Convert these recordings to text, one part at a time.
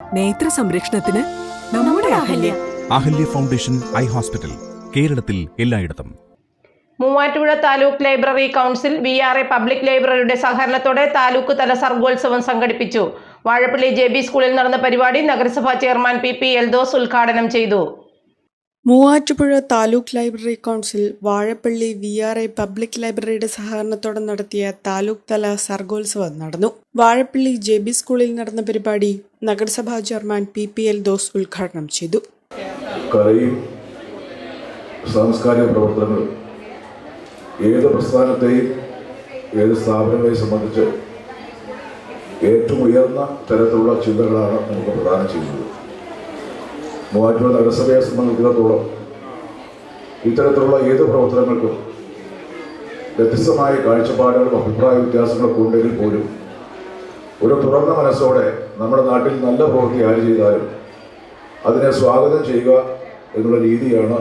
നേത്ര സംരക്ഷണത്തിന് നമ്മുടെ Ahalya. Ahalya foundation eye hospital കേരളത്തിൽ എല്ലായിടത്തും. Muvattupuzha taluk library council V R A public ലൈബ്രറിയുടെ സഹകരണത്തോടെ താലൂക്ക് തല സർഗോത്സവം സംഘടിപ്പിച്ചു. വാഴപ്പള്ളി ജെ ബി സ്കൂളിൽ നടന്ന പരിപാടി നഗരസഭാ ചെയർമാൻ പി പി എൽദോസ് ഉദ്ഘാടനം ചെയ്തു. Muvattupuzha taluk library council Vazhappilly V R I public ലൈബ്രറിയുടെ സഹകരണത്തോടെ നടത്തിയ താലൂക്ക് തല സർഗോത്സവം നടന്നു. വാഴപ്പള്ളി ജെ ബി സ്കൂളിൽ നടന്ന പരിപാടി നഗരസഭാ chairman P P Eldhose ഉദ്ഘാടനം ചെയ്തു. കലയും സാംസ്കാരിക പ്രവർത്തനങ്ങളും ഏത് പ്രസ്ഥാനത്തെയും ഏത് സ്ഥാപനങ്ങളെയും സംബന്ധിച്ച് ഏറ്റവും ഉയർന്ന തരത്തിലുള്ള ചിന്തകളാണ് നമുക്ക് പ്രദാനം ചെയ്യുന്നത്. മൂവാറ്റുപുഴ നഗരസഭയെ സംബന്ധിക്കുന്നതോളം ഇത്തരത്തിലുള്ള ഏത് പ്രവർത്തനങ്ങൾക്കും വ്യത്യസ്തമായ കാഴ്ചപ്പാടുകളും അഭിപ്രായ വ്യത്യാസങ്ങളൊക്കെ ഉണ്ടെങ്കിൽ പോലും ഒരു തുറന്ന മനസ്സോടെ നമ്മുടെ നാട്ടിൽ നല്ല പ്രവൃത്തി ആര് ചെയ്താലും അതിനെ സ്വാഗതം ചെയ്യുക എന്നുള്ള രീതിയാണ്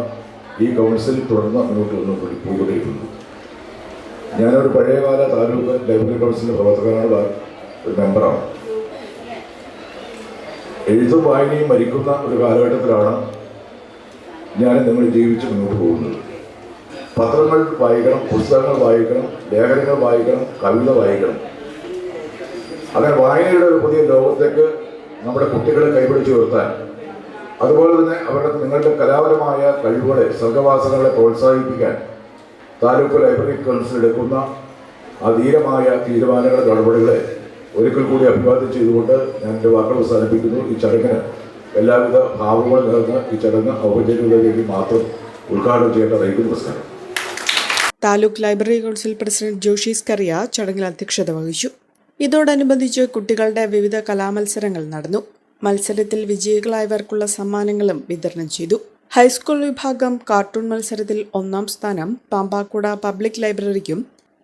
ഈ കൗൺസിൽ തുടർന്ന് മുന്നോട്ട് വന്നു പോയിക്കൊണ്ടിരിക്കുന്നത്. ഞാനൊരു പഴയകാല താലൂക്ക് ലൈബ്രറി കൗൺസിലിന്റെ പ്രവർത്തകനാണ് ഒരു മെമ്പറാണ് എഴുത്തും വായനയും മരിക്കുന്ന ഒരു കാലഘട്ടത്തിലാണ് ഞാൻ നിങ്ങൾ ജീവിച്ച് മുന്നോട്ട് പോകുന്നത്. പത്രങ്ങൾ വായിക്കണം പുസ്തകങ്ങൾ വായിക്കണം ലേഖനങ്ങൾ വായിക്കണം കവിത വായിക്കണം. അങ്ങനെ വായനയുടെ ഒരു പുതിയ ലോകത്തേക്ക് നമ്മുടെ കുട്ടികളെ കൈപിടിച്ച് ഉയർത്താൻ. അതുപോലെ തന്നെ അവരുടെ നിങ്ങളുടെ കലാപരമായ കഴിവുകളെ സർഗവാസനകളെ പ്രോത്സാഹിപ്പിക്കാൻ താലൂക്ക് ലൈബ്രറി കൗൺസിൽ എടുക്കുന്ന അധീരമായ തീരുമാനങ്ങളുടെ നടപടികളെ ഒരിക്കൽ കൂടി അഭിവാദ്യം ചെയ്തുകൊണ്ട് ഞാൻ എന്റെ വാക്കുകൾ അവസാനിപ്പിക്കുന്നു. ഈ ചടങ്ങിന് എല്ലാവിധ ഭാവങ്ങളും നേർന്ന് ഈ ചടങ്ങ് ഔപചാരികതയിലേക്ക് മാത്രം ഉദ്ഘാടനം ചെയ്യേണ്ട ചെയ്യേണ്ടതായിരിക്കും നമസ്കാരം. Taluk library council president Joshy Scaria ചടങ്ങിൽ അധ്യക്ഷത വഹിച്ചു. ഇതോടനുബന്ധിച്ച് കുട്ടികളുടെ വിവിധ കലാമത്സരങ്ങൾ നടന്നു. മത്സരത്തിൽ വിജയികളായവർക്കുള്ള സമ്മാനങ്ങളും വിതരണം ചെയ്തു. ഹൈസ്കൂൾ വിഭാഗം കാർട്ടൂൺ മത്സരത്തിൽ ഒന്നാം സ്ഥാനം പാമ്പാക്കുട പബ്ലിക് ലൈബ്രറിക്കും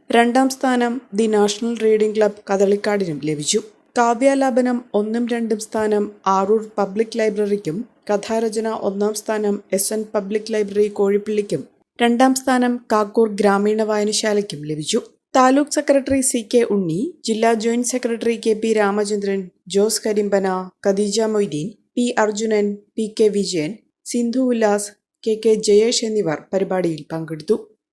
രണ്ടാം സ്ഥാനം ദി നാഷണൽ റീഡിംഗ് ക്ലബ് കദളിക്കാടിനും ലഭിച്ചു. കാവ്യാലാപനം ഒന്നും രണ്ടും സ്ഥാനം ആറൂർ പബ്ലിക് ലൈബ്രറിക്കും കഥാരചന ഒന്നാം സ്ഥാനം എസ് എൻ പബ്ലിക് ലൈബ്രറി കോഴിപ്പള്ളിക്കും രണ്ടാം സ്ഥാനം കാക്കൂർ ഗ്രാമീണ വായനശാലയ്ക്കും ലഭിച്ചു. Taluk secretary C K Unni ജില്ലാ joint secretary K P Ramachandran Jose Karimpana Khadeeja Moideen P Arjunan P K Vijayan Sindhu Ullas K K Jayesh എന്നിവർ പരിപാടിയിൽ പങ്കെടുത്തു.